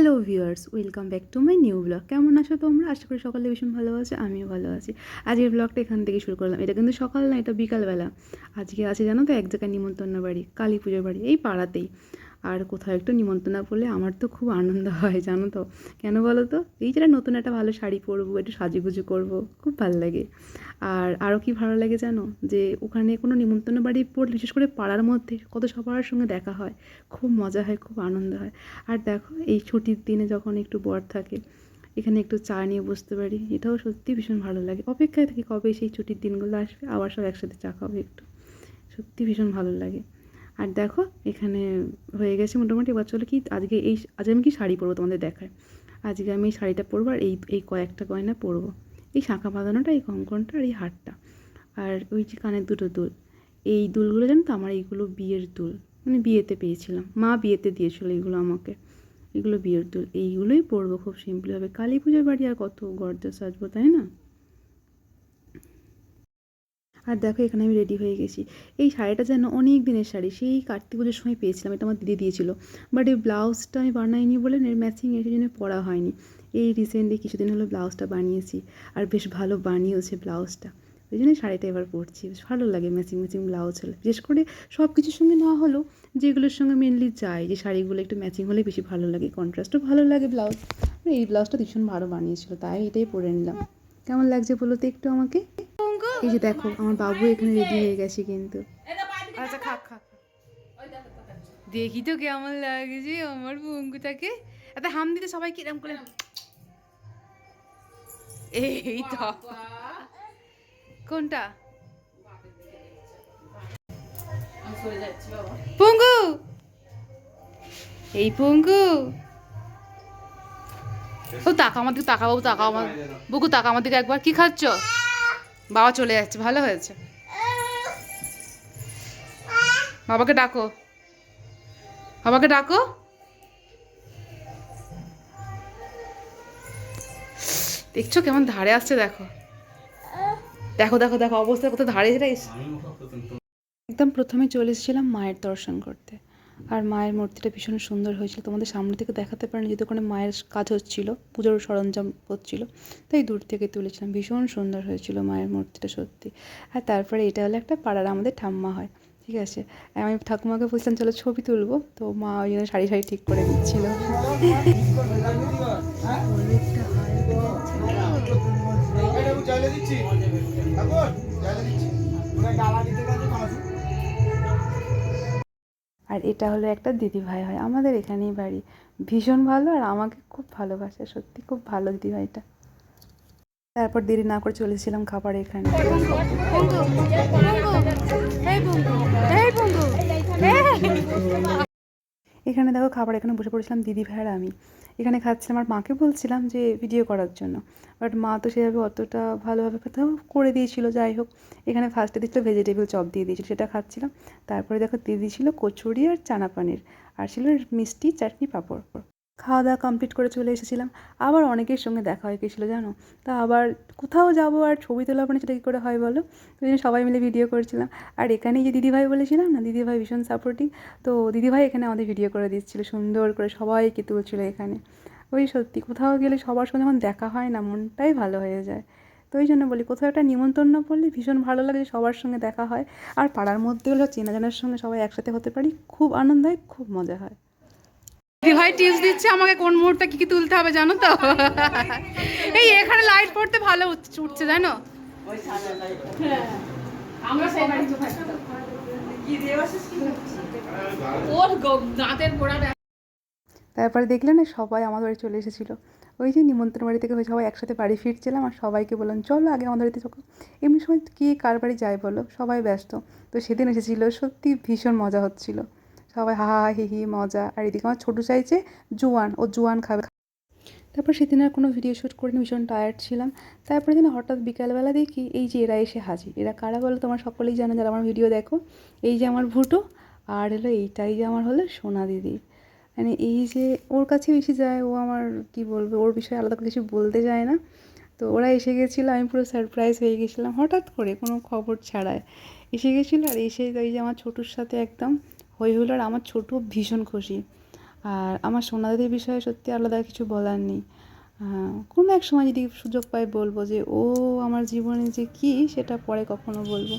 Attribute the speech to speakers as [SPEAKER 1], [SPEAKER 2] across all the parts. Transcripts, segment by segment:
[SPEAKER 1] Hello viewers welcome back to my new blog কেমন আছো তোমরা? আশা করি সকালে ভীষণ ভালো আছো, আমিও ভালো আছি। আজকের ব্লগটা এখান থেকে শুরু করলাম। এটা কিন্তু সকাল না, এটা বিকালবেলা। আজকে আছে জানো তো, এক জায়গায় নিমন্ত্রণ বাড়ি কালী পুজোর বাড়ি, এই পাড়াতেই। আর কোথাও একটু নিমন্ত্রণ পড়লে আমার তো খুব আনন্দ হয়, জানো তো। কেন বলো তো? এই যেটা নতুন একটা ভালো শাড়ি পরবো, একটু সাজুগুজু করব, খুব ভালো লাগে। আর আরও কি ভালো লাগে জানো? যে ওখানে কোনো নিমন্ত্রণ বাড়ি পড়লে, বিশেষ করে পাড়ার মধ্যে কত সবার সঙ্গে দেখা হয়, খুব মজা হয়, খুব আনন্দ হয়। আর দেখো, এই ছুটির দিনে যখন একটু বর থাকে, এখানে একটু চা নিয়ে বসতে পারি, এটাও সত্যি ভীষণ ভালো লাগে। অপেক্ষায় থাকি কবে সেই ছুটির দিনগুলো আসবে, আবার সব একসাথে চা খাব একটু। সত্যি ভীষণ ভালো লাগে। আর দেখো, এখানে হয়ে গেছে মোটামুটি এবার চলো কি, আজকে এই আজকে আমি কি শাড়ি পরবো তোমাদের দেখায় আজকে আমি এই শাড়িটা পরবো আর এই এই কয়েকটা গয়না পরবো। এই শাঁখা বাঁধানোটা, এই কঙ্কনটা আর এই হারটা। আর ওই যে কানের দুটো দুল। এই দুলগুলো জানো তো, আমার এইগুলো বিয়ের দুল। মানে বিয়েতে পেয়েছিলাম। মা বিয়েতে দিয়েছিল এইগুলো আমাকে। এগুলো বিয়ের দুল। এইগুলোই পরবো খুব সিম্পলভাবে কালী পুজোর বাড়ি আর কত গর্জা সাজবো, তাই না? আর দেখো এখানে আমি রেডি হয়ে গেছি। এই শাড়িটা যেন অনেক দিনের শাড়ি, সেই কার্তিক পুজোর সময় পেয়েছিলাম, এটা আমার দিদি দিয়েছিল। বাট এই ব্লাউজটা আমি বানাইনি বলে ম্যাচিং এর জন্য পরা হয়নি। এই রিসেন্টলি কিছুদিন হলো ব্লাউজটা বানিয়েছি আর বেশ ভালো বানিয়েছে ব্লাউজটা। ওই জন্য শাড়িটা এবার পরছি, বেশ ভালো লাগে ম্যাচিং ম্যাচিং ব্লাউজ হলে। বিশেষ করে সব কিছুর সঙ্গে না হলেও যেগুলোর সঙ্গে মেনলি যায় যে শাড়িগুলো একটু ম্যাচিং হলে বেশি ভালো লাগে কন্ট্রাস্টও ভালো লাগে ব্লাউজ। এই ব্লাউজটা ভীষণ ভালো বানিয়েছিল, তাই এটাই পরে নিলাম। কেমন লাগছে বলো তো একটু আমাকে? এই যে দেখো আমার বাবু এখানে রেডি হয়ে গেছে কিন্তু।
[SPEAKER 2] আচ্ছা খা খা দেখি তো কেমন লাগছে আমার বঙ্গুটাকে এত হাম দিতে সবাই কিরম করে? এই তো। কোনটা? পঙ্গু! এই পঙ্গু। ও তাকা আমার দিকে তাকা বাবু তাকা আমার বুকু তাকা আমার দিকে একবার। কি খাচ্ছ? বাবা চলে যাচ্ছে ভালো হয়েছে? বাবাকে ডাকো। বাবাকে ডাকো। দেখছ কেমন ধারে আসছে দেখো। দেখো দেখো দেখো অবস্থা কত ধারে
[SPEAKER 1] একদম প্রথমে চলে এসেছিলাম মায়ের দর্শন করতে। আর মায়ের মূর্তিটা ভীষণ সুন্দর হয়েছিল তোমাদের সামনে থেকে দেখাতে পারিনি যেহেতু ওখানে মায়ের কাজ হচ্ছিল পুজোর সরঞ্জাম হচ্ছিল তাই দূর থেকে তুলেছিলাম ভীষণ সুন্দর হয়েছিল মায়ের মূর্তিটা সত্যি আর তারপরে এটা হলো একটা পাড়ার আমাদের ঠাম্মা হয় ঠিক আছে আমি ঠাকুমাকে বলছিলাম চলো ছবি তুলবো তো মা ওই জন্য শাড়ি শাড়ি ঠিক করে দিচ্ছিল
[SPEAKER 3] দিচ্ছি
[SPEAKER 1] আর এটা হলো একটা দিদিভাই হয়। আমাদের এখানেই বাড়ি। ভীষণ ভালো আর আমাকে খুব ভালোবাসে, সত্যি খুব ভালো দিদিভাইটা। তারপর দেরি না করে চলেছিলাম খাবার এখানে। এখানে দেখো খাবার এখানে বসে পড়েছিলাম, দিদি ভাইয়ের আমি। এখানে খাচ্ছিলাম আর মাকে বলছিলাম যে ভিডিও করার জন্য। বাট মা তো সেভাবে অতটা ভালোভাবে করে দিয়েছিল, যাই হোক। এখানে ফার্স্টে দিয়েছিল ভেজিটেবল চপ দিয়ে দিয়েছিল, সেটা খাচ্ছিলাম। তারপরে দেখো দিদি ছিল কচুরি আর চানা পানির আর ছিল মিষ্টি চাটনি পাঁপড়। খাওয়া দাওয়া কমপ্লিট করে চলে এসেছিলাম। আবার অনেকের সঙ্গে দেখা হয়ে গেছিল, জানো? তা আবার কোথাও যাব আর ছবি তোলা মানে সেটা কী করে হয় বলো? ওই জন্য সবাই মিলে ভিডিও করেছিলাম। আর এখানেই যে দিদিভাই বলেছিলাম না, দিদিভাই ভীষণ সাপোর্টিভ তো দিদিভাই এখানে আমাদের ভিডিও করে দিচ্ছিল, সুন্দর করে সবাইকে তুলছিল এখানে। ওই সত্যি কোথাও গেলে সবার সঙ্গে যখন দেখা হয় না, মনটাই ভালো হয়ে যায়। তো ওই জন্য বলি, কোথাও একটা নিমন্ত্রণ পড়লে ভীষণ ভালো লাগে যে সবার সঙ্গে দেখা হয়। আর পাড়ার মধ্যে হলেও চেনা জানার সঙ্গে সবাই একসাথে হতে পারি, খুব আনন্দ হয়, খুব মজা হয়।
[SPEAKER 2] দিদি ভাই টিপস দিচ্ছে আমাকে কোন মুহূর্তে কি কি তুলতে হবে জানো তো? এই এখানে লাইট পড়তে ভালো উঠছে- জানো? আমরা সেই বাড়ি ওর গ- দাঁতের গোড়া
[SPEAKER 1] তারপরে দেখলে না সবাই আমার বাড়ি চলে এসেছিল। ওই যে নিমন্ত্রণ বাড়ি থেকে সবাই একসাথে বাড়ি ফিরছিলাম আর সবাইকে বললাম চলো আগে আমাদের বাড়িতে চলো এমনি সময় কে কার বাড়ি যায় বলো? সবাই ব্যস্ত। তো সেদিন এসেছিল সত্যি ভীষণ মজা হচ্ছিল। সবাই হা হা হি হি মজা। আর এদিকে আমার ছোটো চাইছে জোয়ান, ও জোয়ান খাবে। তারপর সেদিন আর কোনো ভিডিও শ্যুট করিনি, ভীষণ টায়ার্ড ছিলাম। তারপরে যেন হঠাৎ বিকালবেলা দেখি এই যে এরা এসে হাজির। এরা কারা বলো তোমার সকলেই জানো, যারা আমার ভিডিও দেখো। এই যে আমার ভুটো, আর হলো এইটাই যে আমার হলো সোনা দিদি। মানে এই যে ওর কাছে বেশি যায়, ও আমার কি বলবে, ওর বিষয়ে আলাদা কিছু বলতে যায় না। তো ওরা এসে গেছিল, আমি পুরো সারপ্রাইজ হয়ে গেছিলাম, হঠাৎ করে কোনো খবর ছাড়ায়। এসে গেছিল আর এসে ওই যে আমার ছোটোর সাথে একদম হই হলো আর আমার ছোটো ভীষণ খুশি। আর আমার সোনাদের বিষয়ে সত্যি আলাদা কিছু বলার নেই। কোনো এক সময় যদি সুযোগ পাই বলব যে, ও আমার জীবনে যে কী, সেটা পরে কখনো বলব।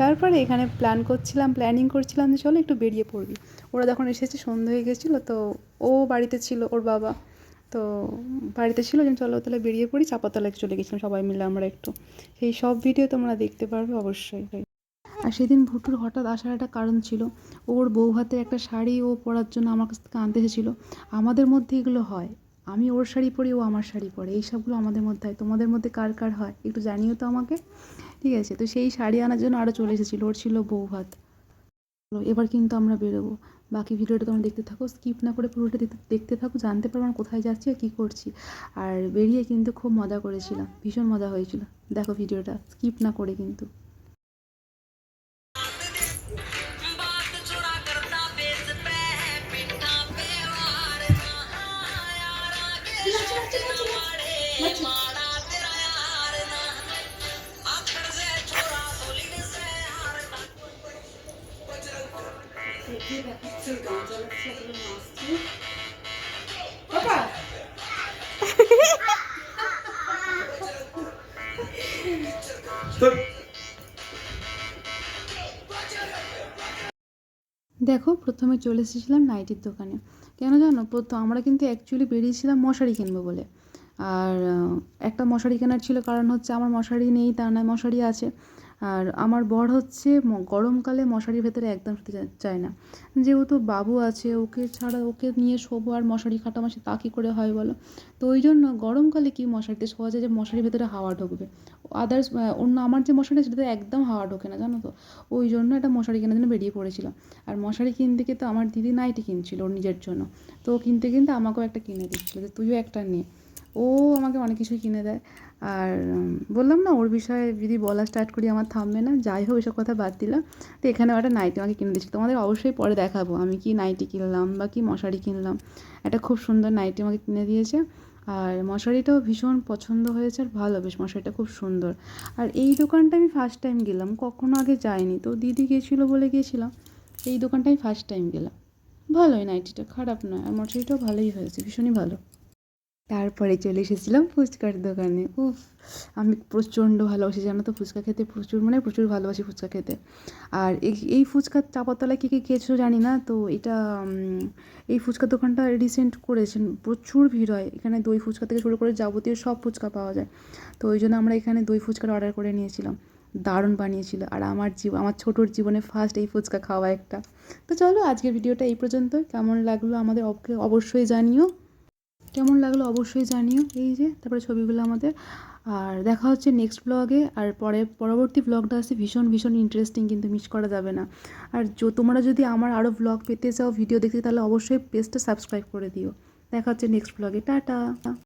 [SPEAKER 1] তারপরে এখানে প্ল্যান করছিলাম প্ল্যানিং করছিলাম যে চলো একটু বেরিয়ে পড়বি ওরা যখন এসেছে সন্ধ্যা হয়ে গেছিল, তো ও বাড়িতে ছিল, ওর বাবা। তো বাড়িতে ছিল যে, চলো তাহলে বেরিয়ে পড়ি চাপাতলায় চলে গেছিলাম সবাই মিলে আমরা একটু। সেই সব ভিডিও তোমরা দেখতে পারবে অবশ্যই। আর সেদিন ভুটুর হঠাৎ আসার একটা কারণ ছিল। ওর বউ হাতে একটা শাড়ি ও পরার জন্য আমার কাছ থেকে আনতে এসেছিল। আমাদের মধ্যে এগুলো হয়। আমি ওর শাড়ি পরি, ও আমার শাড়ি পরে। এই সবগুলো আমাদের মধ্যে হয়। তোমাদের মধ্যে কার কার হয়? একটু জানিও তো আমাকে। ঠিক আছে? তো সেই শাড়ি আনার জন্য আরও চলে এসেছিল। ওর ছিল বউ ভাত এবার কিন্তু আমরা বেরোবো। বাকি ভিডিওটা তোমরা দেখতে থাকো। স্কিপ না করে পুরোটা দেখতে দেখতে থাকো। জানতে পারব আমরা কোথায় যাচ্ছি আর কী করছি। আর বেরিয়ে কিন্তু খুব মজা করেছিলাম। ভীষণ মজা হয়েছিল। দেখো ভিডিওটা। স্কিপ না করে কিন্তু। দেখো, প্রথমে চলে এসেছিলাম নাইটির দোকানে। কেন জানো প্রথম আমরা কিন্তু অ্যাকচুয়ালি বেরিয়েছিলাম মশারি কিনবো বলে। আর একটা মশারি কেনার ছিল, কারণ হচ্ছে আমার মশারি নেই তা নয় মশারি আছে। আর আমার বর হচ্ছে গরমকালে মশারির ভেতরে একদম শুতে চায় না। যেহেতু বাবু আছে, ওকে ছাড়া ওকে নিয়ে শোবো আর মশারি খাটামাসি তা কী করে হয় বলো? তো ওই জন্য গরমকালে কি মশারিতে শোয়া যায় যে মশারির ভেতরে হাওয়া ঢুকবে? আদার্স অন্য আমার যে মশারি সেটাতে একদম হাওয়া ঢোকে না, জানো তো? ওই জন্য একটা মশারি কেনার জন্য বেরিয়ে পড়েছিলাম। আর মশারি কিনতে গিয়ে তো আমার দিদি নাইটি কিনছিল ওর নিজের জন্য। তো কিনতে কিনতে আমাকেও একটা কিনে দিচ্ছিল যে তুইও একটা নে। ও আমাকে অনেক কিছুই কিনে দেয়। আর বললাম না ওর বিষয়ে যদি বলা স্টার্ট করি আমার থামবে না। যাই হোক এসব কথা বাদ দিলাম। তো এখানেও একটা নাইটি আমাকে কিনে দিচ্ছিল তোমাদের অবশ্যই পরে দেখাবো। আমি কি নাইটি কিনলাম বা কি মশারি কিনলাম। একটা খুব সুন্দর নাইটি আমাকে কিনে দিয়েছে। আর মশারিটাও ভীষণ পছন্দ হয়েছে আর ভালো। বেশ মশারিটা খুব সুন্দর। আর এই দোকানটা আমি ফার্স্ট টাইম গেলাম। কখনো আগে যাইনি। তো দিদি গেছিল বলে গিয়েছিলাম। এই দোকানটা আমি ফার্স্ট টাইম গেলাম। ভালোই নাইটিটা খারাপ নয়। আর মশারিটাও ভালোই হয়েছে। ভীষণই ভালো। তারপরে চলে এসেছিলাম ফুচকার দোকানে। উফ, আমি প্রচণ্ড ভালোবাসি, জানো তো ফুচকা খেতে প্রচুর মানে প্রচুর ভালোবাসি ফুচকা খেতে। আর এই ফুচকার চাপাতলায় কী কী খেয়েছো জানি না, তো এটা এই ফুচকার দোকানটা রিসেন্ট করেছেন, প্রচুর ভিড় হয়। এখানে দই ফুচকা থেকে শুরু করে যাবতীয় সব ফুচকা পাওয়া যায়। তো ওই জন্য আমরা এখানে দই ফুচকার অর্ডার করে নিয়েছিলাম। দারুণ বানিয়েছিল। আর আমার জীব, আমার ছোটোর জীবনে ফার্স্ট এই ফুচকা খাওয়া একটা। তো চলো আজকের ভিডিওটা এই পর্যন্ত কেমন লাগল আমাদের অবশ্যই জানিও। কেমন লাগল অবশ্যই জানিও, এই যে, তারপরে ছবিগুলো আমাদের। আর দেখা হচ্ছে নেক্সট ব্লগে আর পরে, পরবর্তী ব্লগটা আসছে ভীষণ ভীষণ ইন্টারেস্টিং কিন্তু মিস করা যাবে না। আর যো- তোমরা যদি আমার আরও ব্লগ পেতে চাও ভিডিও দেখতে, তাহলে অবশ্যই পেজটা সাবস্ক্রাইব করে দিও। দেখা হচ্ছে নেক্সট ব্লগে টাটা!